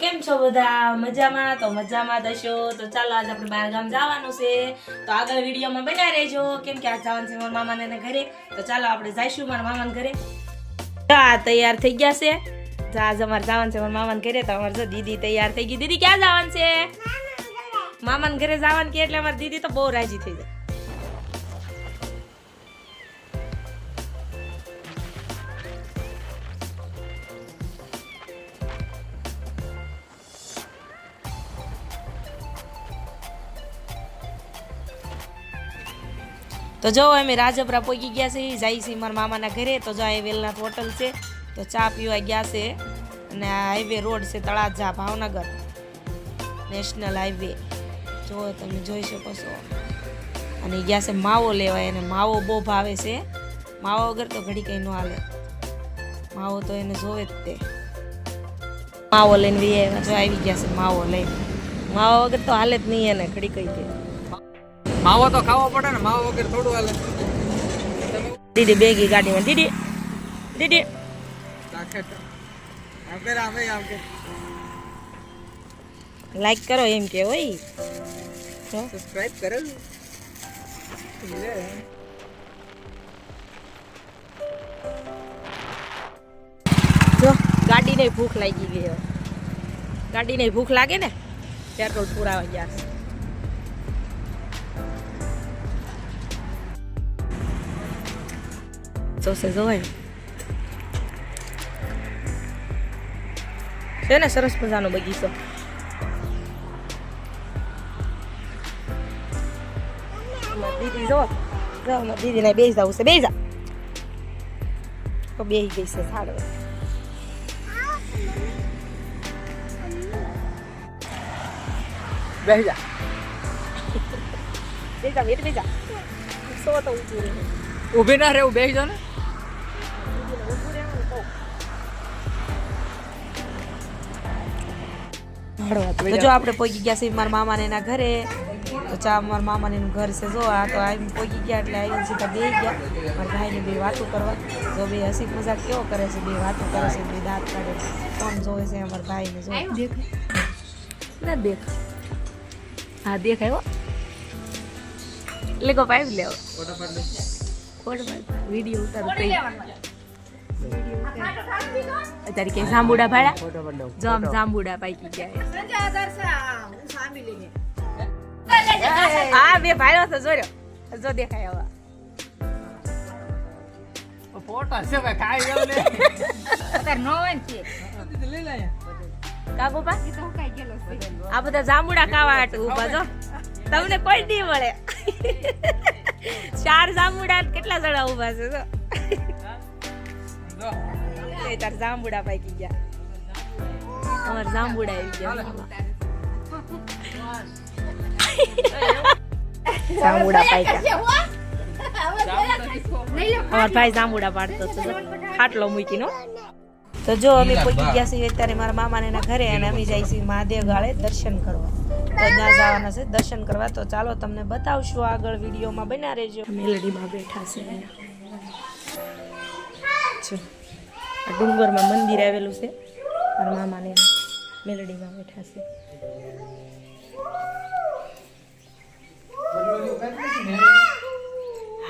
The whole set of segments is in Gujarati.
કેમ છો બધા? મજામાં? તો મજામાં થશો તો ચાલો આજે આપણે બહાર ગામ જવાનું છે. તો આગળ વિડીયોમાં બના રહેજો. કેમ કે આજ જવાનું છે મારા મામાને ઘરે. તો ચાલો આપણે જઈશું મારા મામાને ઘરે. આ તૈયાર થઈ ગયા છે. આજ અમારે જવાનું છે મારા મામાને ઘરે. તો અમારે દીદી તૈયાર થઈ ગઈ. દીદી ક્યાં જવાનું છે? મામાને ઘરે જવાનું કે એટલે અમારી દીદી તો બહુ રાજી થઈ જાય. તો જો અમે રાજપરા પહોંચી ગયા છે જાય છે મારા મામાના ઘરે. તો જો આ વેલનાથ હોટલ છે, તો ચા પીવા ગયા છે. અને આ હાઈવે રોડ છે, તળાજા, ભાવનગર નેશનલ હાઈવે જો તમે જોઈ શકો છો. અને ગયા છે માવો લેવાય, અને માવો બહુ ભાવે છે. માવો વગર તો ઘડી કંઈ ન હાલે. માવો તો એને જોવે જ તે. માવો લઈને વી જો આવી ગયા છે માવો લઈને. માવો વગર તો હાલે જ નહીં એને, ઘડી કઈ દે માવો તો ખાવો પડે ને માવો વગર થોડું હાલે દીદી બેગી ગાડીમાં દીદી દીદી રાખે તો. આમ કર, આમ કર, આમ કર. લાઈક કરો એમ કે હોય જો સબસ્ક્રાઇબ કરે ને? લે. જો ગાડીને ભૂખ લાગી ગઈ હવે ગાડીને ભૂખ લાગે ને પેટ્રોલ પુરાવા ગયા જોશે જોવાય છે ને સરસ મજાનો બગીચો દીદી જો જો દીદીને બેસી જવું છે બેસી જા તો બેસી ગઈ છે સારું બેસી જા બેસા વેટ બેસા સો તો ઊંચું રહે ઊભી ના રહેવું બેસી જાઓ ને તો જો આપણે પોગી ગયા છીએ મારા મામાને એના ઘરે તો ચા મારા મામાને એનું ઘર છે. જો આ તો આવી પોગી ગયા એટલે આવીને સીધા બે ગયા. મારા ભાઈને બે વાતો કરવા. જો બે હસી મજાક કેવો કરે છે? બે વાતો કરે છે બે દાંત કાઢે કોણ જોવે છે અમારા ભાઈને? જો. ના દેખ હા દેખાય હો. લેગો પાઇપ લેવો ફોટો પાડ લે. ફોટો વીડિયો ઉતારો કઈ અત્યારે કે જાંબુડા ભાડા? ફોટો પાડ લે. જો આમ જાંબુડા પાકી ગયા હા બે ભાઈઓ તો જોર્યો જો દેખાય હવે. ફોટો છે ભાઈ, કાંઈ લઈ આ બધા જાંબુડા હાટુ ઊભા જો તમને કોઈ નહીં મળે. ચાર જાંબુડા કેટલા જણા ઊભા છે જો. એ તાર જાંબુડા પાકી ગયા. અમાર જાંબુડા આવી ગયા જાંબુડા પાક્યા. અમાર ભાઈ જાંબુડા પાડતો હતો. ખાટલો મૂકીનો. તો જો અમે પહોંચી ગયા છીએ અત્યારે મારા મામાને એના ઘરે અને અમે જઈએ છીએ મહાદેવ ગાળે દર્શન કરવા. તો ત્યાં જવાના છે દર્શન કરવા. તો ચાલો તમને બતાવશું આગળ વિડીયોમાં. બન્યા રહેજો. મેલડીમાં બેઠા છે ડુંગરમાં મંદિર આવેલું છે. અને મામાને મેલડીમાં બેઠા છે.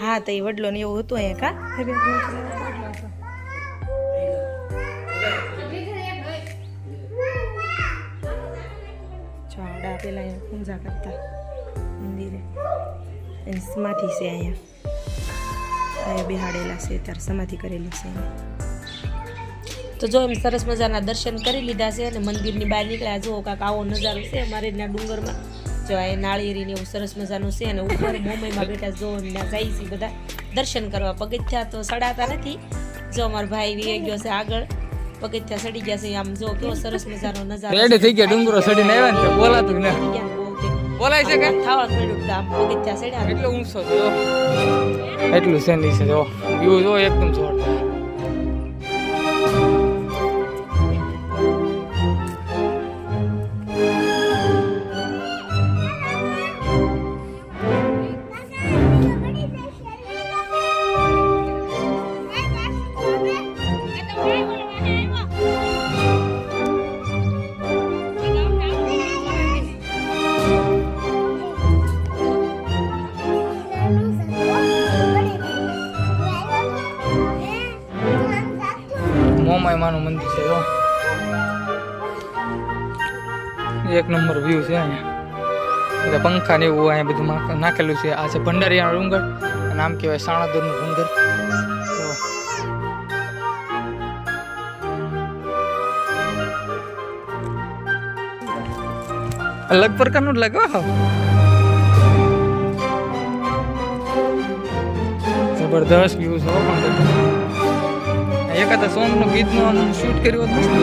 હા, તો એ વડલો ને એવું હતું અહીંયા કા? ચાવડા પેલા અહીંયા પૂજા કરતા મંદિરે. સમાધિ છે અહીંયા. અહીંયા બિહાડેલા છે ત્યારે સમાધિ કરેલી છે. એની તો જો એમ સરસ મજાના દર્શન કરી લીધા છે અને મંદિરની બહાર નીકળ્યા જુઓ કાંક આવો નજારો છે અમારે ત્યાં ડુંગરમાં. જો આ નાળિયેરીને એવું સરસ મજાનું છે અને ઉપર મુંબઈમાં બેઠા જો ત્યાં જાય છે બધા દર્શન કરવા. પગથિયા તો સડાતા નથી. જો અમારો ભાઈ વી ગયો છે આગળ. પગથિયા સડી ગયા છે. આમ જો કેવો સરસ મજાનો નજારો રેડી થઈ ગયા ડુંગરો સડીને આવ્યા ને બોલાતું ને. બોલાય છે કે? થાવા પડ્યું આમ પગથિયા સડ્યા. એટલે ઊંચો છે જો. એટલું છે નીચે જો. વ્યૂ જો એકદમ જોરદાર. માનું મંદિર છે એક નંબર વ્યૂ છે અહીંયા. બધા પંખા ને એવું અહીંયા બધું નાખેલું છે. આ છે ભંડારીયાનો ડુંગર નામ કહેવાય સાણાદરનું ડુંગર અલગ પ્રકારનું લગાવો જબરદસ્ત વ્યૂ છે પણ. એકાદા સોંગનું ગીતનું શૂટ કર્યું હતું.